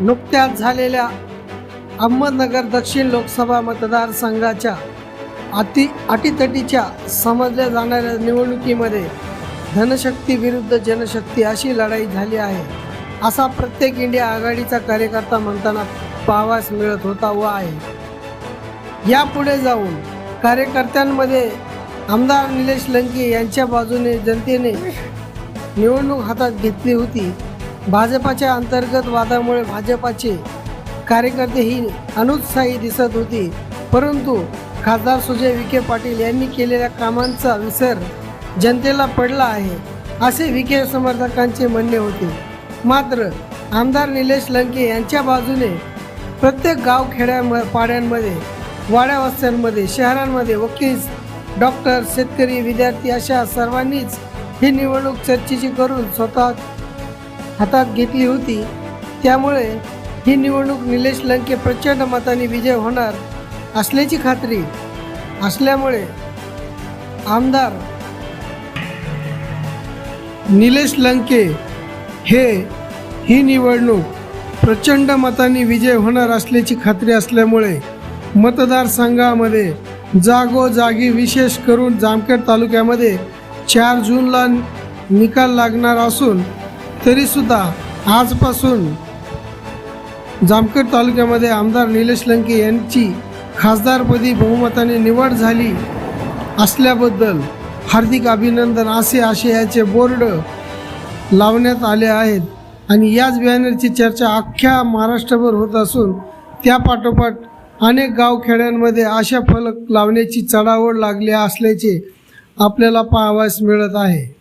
नुकत्याच झालेल्या अहमदनगर दक्षिण लोकसभा मतदारसंघाच्या अति अटीतटीच्या समजल्या जाणाऱ्या निवडणुकीमध्ये धनशक्ती विरुद्ध जनशक्ती अशी लढाई झाली आहे. असा प्रत्येक इंडिया आघाडीचा कार्यकर्ता म्हणताना पाहावास मिळत होता व आहे. यापुढे जाऊन कार्यकर्त्यांमध्ये आमदार निलेश लंके यांच्या बाजूने जनतेने निवडणूक हातात घेतली होती. भाजपाच्या अंतर्गत वादामुळे भाजपाचे कार्यकर्ते ही अनुत्साही दिसत होती. परंतु खासदार सुजय विखे पाटील यांनी केलेल्या कामांचा विसर जनतेला पडला आहे असे विखे समर्थकांचे म्हणणे होते. मात्र आमदार निलेश लंके यांच्या बाजूने प्रत्येक गाव खेड्या पाड्यांमध्ये वाड्या वस्त्यांमध्ये शहरांमध्ये वकील डॉक्टर शेतकरी विद्यार्थी अशा सर्वांनीच ही निवडणूक चर्चेची करून स्वतः हातात घेतली होती. त्यामुळे ही निवडणूक निलेश लंके प्रचंड मताने विजय होणार असल्याची खात्री असल्यामुळे आमदार निलेश लंके हे ही निवडणूक प्रचंड मताने विजय होणार असल्याची खात्री असल्यामुळे मतदारसंघामध्ये जागोजागी विशेष करून जामखेड तालुक्यामध्ये चार जूनला निकाल लागणार असून तरीसुद्धा आजपासून जामखेड तालुक्यामध्ये आमदार निलेश लंके यांची खासदारपदी बहुमताने निवड झाली असल्याबद्दल हार्दिक अभिनंदन असे आशयाचे बोर्ड लावण्यात आले आहेत. आणि याच बॅनरची चर्चा अख्ख्या महाराष्ट्रभर होत असून त्या पाठोपाठ अनेक गावखेड्यांमध्ये अशा फलक लावण्याची चढावड लागली असल्याचे आपल्याला पाहावयास मिळत आहे.